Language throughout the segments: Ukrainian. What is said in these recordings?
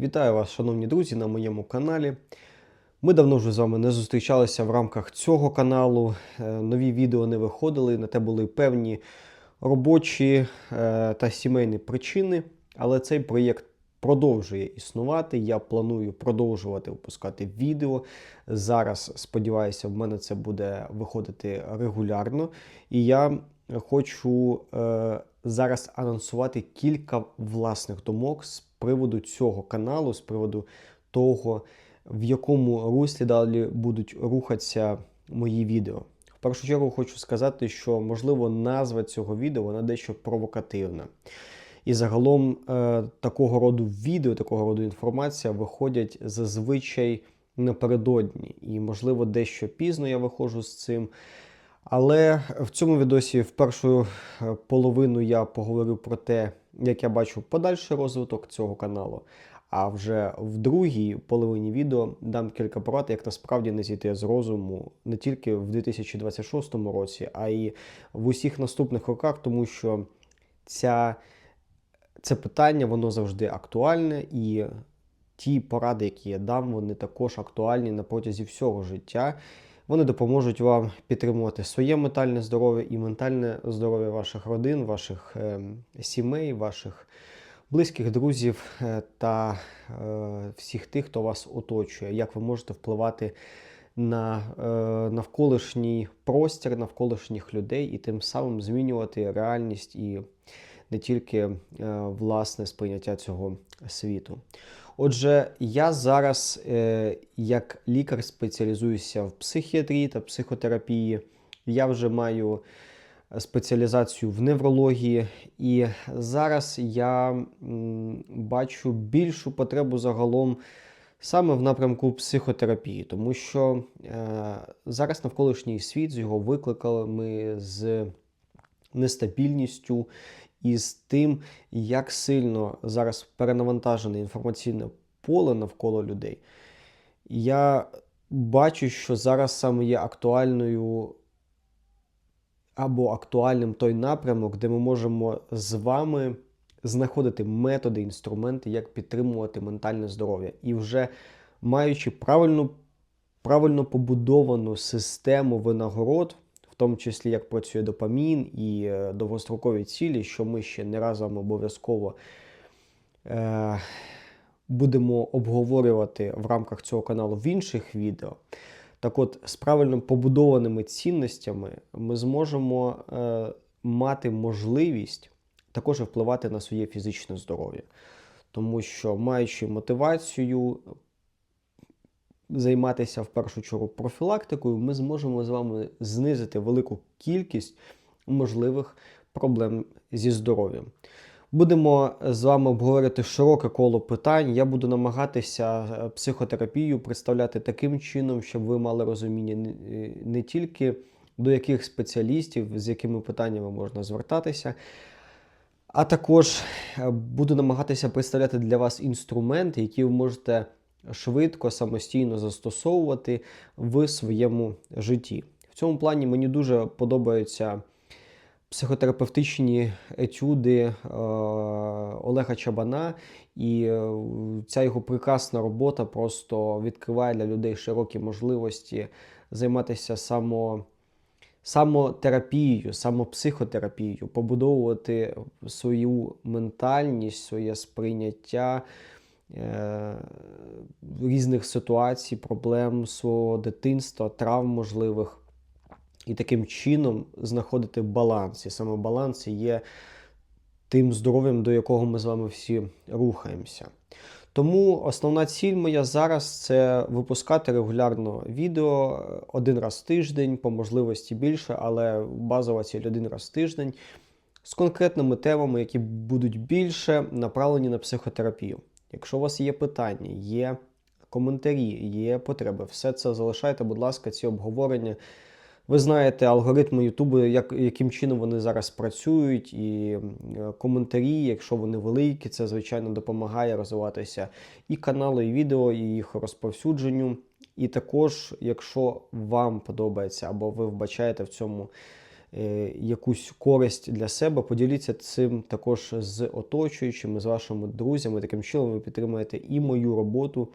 Вітаю вас, шановні друзі, на моєму каналі. Ми давно вже з вами не зустрічалися в рамках цього каналу. Е, Нові відео не виходили, на те були певні робочі е, та сімейні причини, але цей проєкт продовжує існувати. Я планую продовжувати випускати відео. Зараз, сподіваюся, в мене це буде виходити регулярно. І я хочу е, зараз анонсувати кілька власних думок з приводу цього каналу, з приводу того, в якому руслі далі будуть рухатися мої відео. В першу чергу хочу сказати, що можливо назва цього відео вона дещо провокативна. І загалом е, такого роду відео, такого роду інформація виходять зазвичай напередодні. І, можливо, дещо пізно я виходжу з цим. Але в цьому відосі в першу е, половину я поговорю про те, як я бачу подальший розвиток цього каналу. А вже в другій половині відео дам кілька порад, як насправді не зійти з розуму не тільки в 2026 році, а й в усіх наступних роках, тому що ця, це питання воно завжди актуальне, і ті поради, які я дам, вони також актуальні на протязі всього життя. Вони допоможуть вам підтримувати своє ментальне здоров'я і ментальне здоров'я ваших родин, ваших е, сімей, ваших близьких друзів е, та е, всіх тих, хто вас оточує. Як ви можете впливати на е, навколишній простір, навколишніх людей і тим самим змінювати реальність і не тільки е, власне сприйняття цього світу. Отже, я зараз, е, як лікар, спеціалізуюся в психіатрії та психотерапії. Я вже маю спеціалізацію в неврології, і зараз я бачу більшу потребу загалом саме в напрямку психотерапії, тому що е, зараз навколишній світ з його викликами, з нестабільністю і з тим, як сильно зараз перенавантажене інформаційне поле навколо людей, я бачу, що зараз саме є актуальною або актуальним той напрямок, де ми можемо з вами знаходити методи, інструменти, як підтримувати ментальне здоров'я. І вже маючи правильну, правильно побудовану систему винагород, тому числі як працює допамін і е, довгострокові цілі, що ми ще не разом обов'язково е, будемо обговорювати в рамках цього каналу в інших відео. Так от, з правильно побудованими цінностями ми зможемо е, мати можливість також впливати на своє фізичне здоров'я. Тому що, маючи мотивацію займатися в першу чергу профілактикою, ми зможемо з вами знизити велику кількість можливих проблем зі здоров'ям. Будемо з вами обговорити широке коло питань. Я буду намагатися е, психотерапію представляти таким чином, щоб ви мали розуміння не- е, тільки до яких спеціалістів, з якими питаннями можна звертатися, а також е, буду намагатися представляти для вас інструменти, які ви можете швидко, самостійно застосовувати в своєму житті. В цьому плані мені дуже подобаються психотерапевтичні етюди е, Олега Чабана, і е, ця його прекрасна робота просто відкриває для людей широкі можливості займатися само, самотерапією, самопсихотерапією, побудовувати свою ментальність, своє сприйняття е, різних ситуацій, проблем свого дитинства, травм можливих і таким чином знаходити баланс. І саме баланс є тим здоров'ям, до якого ми з вами всі рухаємося. Тому основна ціль моя зараз це випускати регулярно відео е, один раз в тиждень, по можливості більше, але базова ціль один раз в тиждень з конкретними темами, які будуть більше направлені на психотерапію. Якщо у вас є питання, є коментарі, є потреби, все це залишайте, будь ласка, ці обговорення. Ви знаєте алгоритми Ютубу, як, яким чином вони зараз працюють, і е, коментарі, якщо вони великі, це звичайно допомагає розвиватися і каналу, і відео, і їх розповсюдженню. І також, якщо вам подобається або ви вбачаєте в цьому е, якусь користь для себе, поділіться цим також з оточуючими, з вашими друзями. Таким чином ви підтримуєте і мою роботу,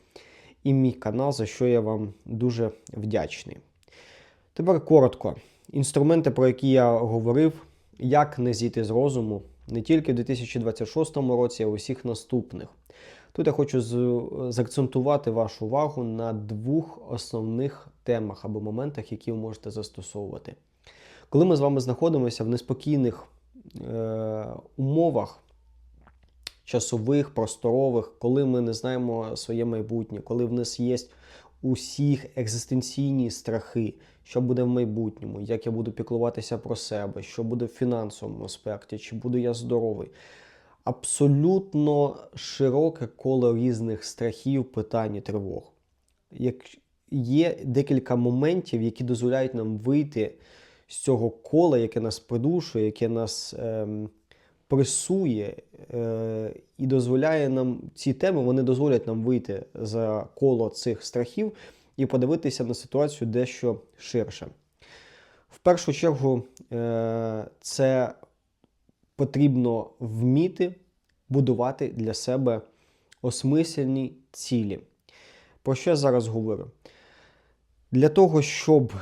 і мій канал, за що я вам дуже вдячний. Тепер коротко. Інструменти, про які я говорив, як не зійти з розуму не тільки в 2026 році, а й у всіх наступних. Тут я хочу заакцентувати вашу увагу на двох основних темах або моментах, які ви можете застосовувати. Коли ми з вами знаходимося в неспокійних е, умовах, часових, просторових, коли ми не знаємо своє майбутнє, коли в нас є усіх екзистенційні страхи, що буде в майбутньому, як я буду піклуватися про себе, що буде в фінансовому аспекті, чи буду я здоровий. Абсолютно широке коло різних страхів, питань і тривог. Як є декілька моментів, які дозволяють нам вийти з цього кола, яке нас придушує, яке нас ем, пресує е, і дозволяє нам ці теми, вони дозволять нам вийти за коло цих страхів і подивитися на ситуацію дещо ширше. В першу чергу, е, це потрібно вміти будувати для себе осмислені цілі. Про що я зараз говорю? Для того, щоб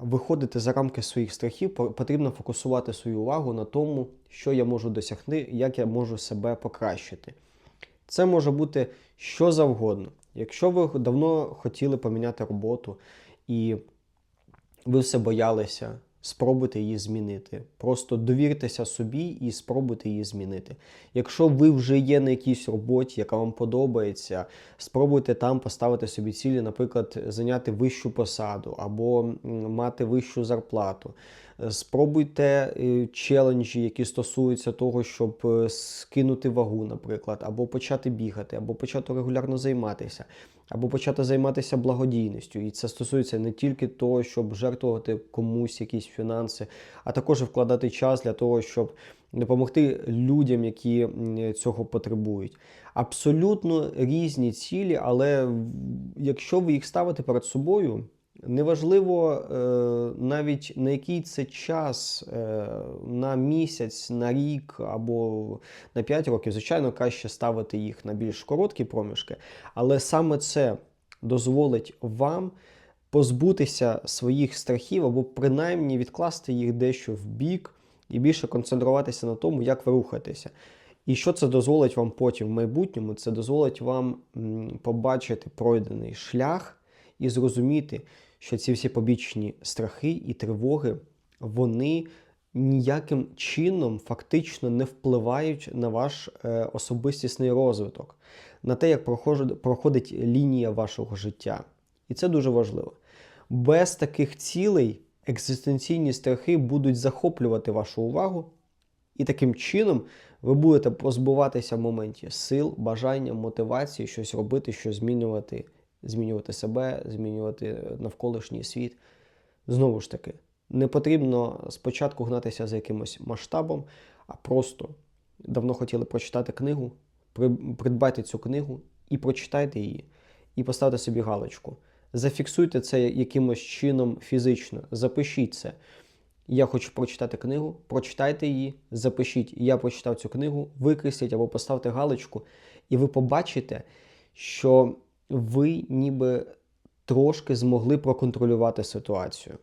виходити за рамки своїх страхів, потрібно фокусувати свою увагу на тому, що я можу досягти, як я можу себе покращити. Це може бути що завгодно. Якщо ви давно хотіли поміняти роботу і ви все боялися, спробуйте її змінити. Просто довіртеся собі і спробуйте її змінити. Якщо ви вже є на якійсь роботі, яка вам подобається, спробуйте там поставити собі цілі, наприклад, зайняти вищу посаду або мати вищу зарплату. Спробуйте е, челенджі, які стосуються того, щоб е, скинути вагу, наприклад, або почати бігати, або почати регулярно займатися, або почати займатися благодійністю. І це стосується не тільки того, щоб жертвувати комусь якісь фінанси, а також вкладати час для того, щоб допомогти людям, які цього потребують. Абсолютно різні цілі, але якщо ви їх ставите перед собою, неважливо е, навіть на який це час, е, на місяць, на рік або на 5 років, звичайно, краще ставити їх на більш короткі проміжки, але саме це дозволить вам позбутися своїх страхів або принаймні відкласти їх дещо в бік і більше концентруватися на тому, як ви рухаєтеся. І що це дозволить вам потім в майбутньому? Це дозволить вам побачити пройдений шлях і зрозуміти, що ці всі побічні страхи і тривоги, вони ніяким чином фактично не впливають на ваш е, особистісний розвиток, на те, як проходить лінія вашого життя. І це дуже важливо. Без таких цілей екзистенційні страхи будуть захоплювати вашу увагу, і таким чином ви будете позбуватися в моменті сил, бажання, мотивації щось робити, щось змінювати, змінювати себе, змінювати навколишній світ. Знову ж таки, не потрібно спочатку гнатися за якимось масштабом, а просто давно хотіли прочитати книгу, при- придбайте цю книгу і прочитайте її, і поставте собі галочку. Зафіксуйте це якимось чином фізично, запишіть це. Я хочу прочитати книгу, прочитайте її, запишіть. Я прочитав цю книгу, викресліть або поставте галочку, і ви побачите, що ви ніби трошки змогли проконтролювати ситуацію.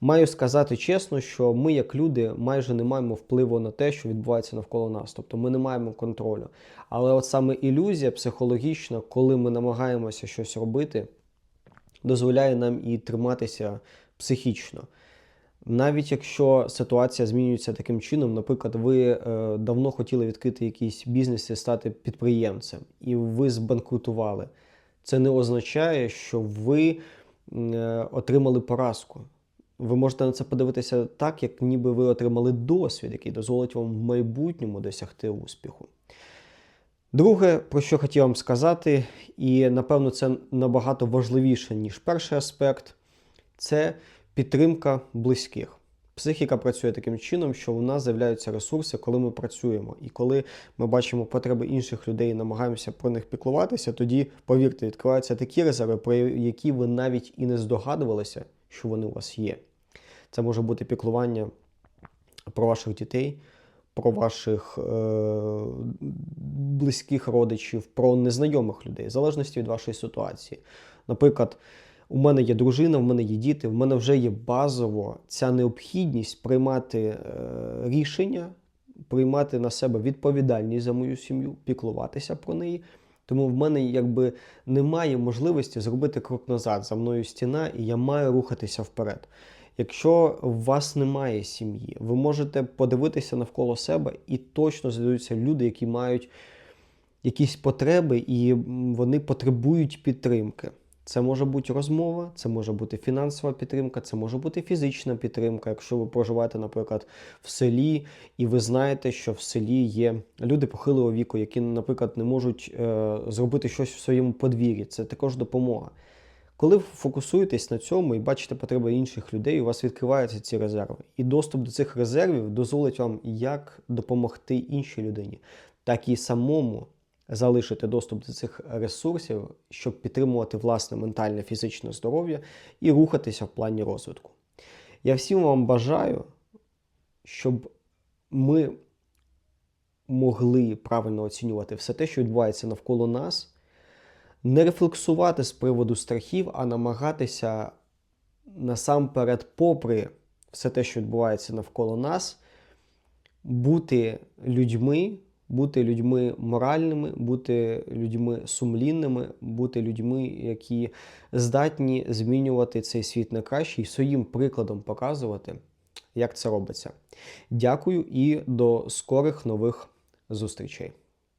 Маю сказати чесно, що ми, як люди, майже не маємо впливу на те, що відбувається навколо нас. Тобто ми не маємо контролю. Але от саме ілюзія психологічна, коли ми намагаємося щось робити, дозволяє нам і триматися психічно. Навіть якщо ситуація змінюється таким чином, наприклад, ви е, давно хотіли відкрити якийсь бізнес і стати підприємцем, і ви збанкрутували, це не означає, що ви е, отримали поразку. Ви можете на це подивитися так, як ніби ви отримали досвід, який дозволить вам в майбутньому досягти успіху. Друге, про що хотів вам сказати, і напевно це набагато важливіше, ніж перший аспект, це підтримка близьких. Психіка працює таким чином, що у нас з'являються ресурси, коли ми працюємо. І коли ми бачимо потреби інших людей і намагаємося про них піклуватися, тоді, повірте, відкриваються такі резерви, про які ви навіть і не здогадувалися, що вони у вас є. Це може бути піклування про ваших дітей, про ваших е, близьких родичів, про незнайомих людей, в залежності від вашої ситуації. Наприклад, у мене є дружина, в мене є діти, в мене вже є базово ця необхідність приймати е, рішення, приймати на себе відповідальність за мою сім'ю, піклуватися про неї. Тому в мене якби немає можливості зробити крок назад. За мною стіна, і я маю рухатися вперед. Якщо у вас немає сім'ї, ви можете подивитися навколо себе і точно знайдуться люди, які мають якісь потреби, і вони потребують підтримки. Це може бути розмова, це може бути фінансова підтримка, це може бути фізична підтримка. Якщо ви проживаєте, наприклад, в селі, і ви знаєте, що в селі є люди похилого віку, які, наприклад, не можуть е, зробити щось в своєму подвір'ї. Це також допомога. Коли ви фокусуєтесь на цьому і бачите потреби інших людей, у вас відкриваються ці резерви. І доступ до цих резервів дозволить вам як допомогти іншій людині, так і самому залишити доступ до цих ресурсів, щоб підтримувати власне ментальне фізичне здоров'я і рухатися в плані розвитку. Я всім вам бажаю, щоб ми могли правильно оцінювати все те, що відбувається навколо нас, не рефлексувати з приводу страхів, а намагатися насамперед, попри все те, що відбувається навколо нас, бути людьми, бути людьми моральними, бути людьми сумлінними, бути людьми, які здатні змінювати цей світ на краще і своїм прикладом показувати, як це робиться. Дякую і до скорих нових зустрічей.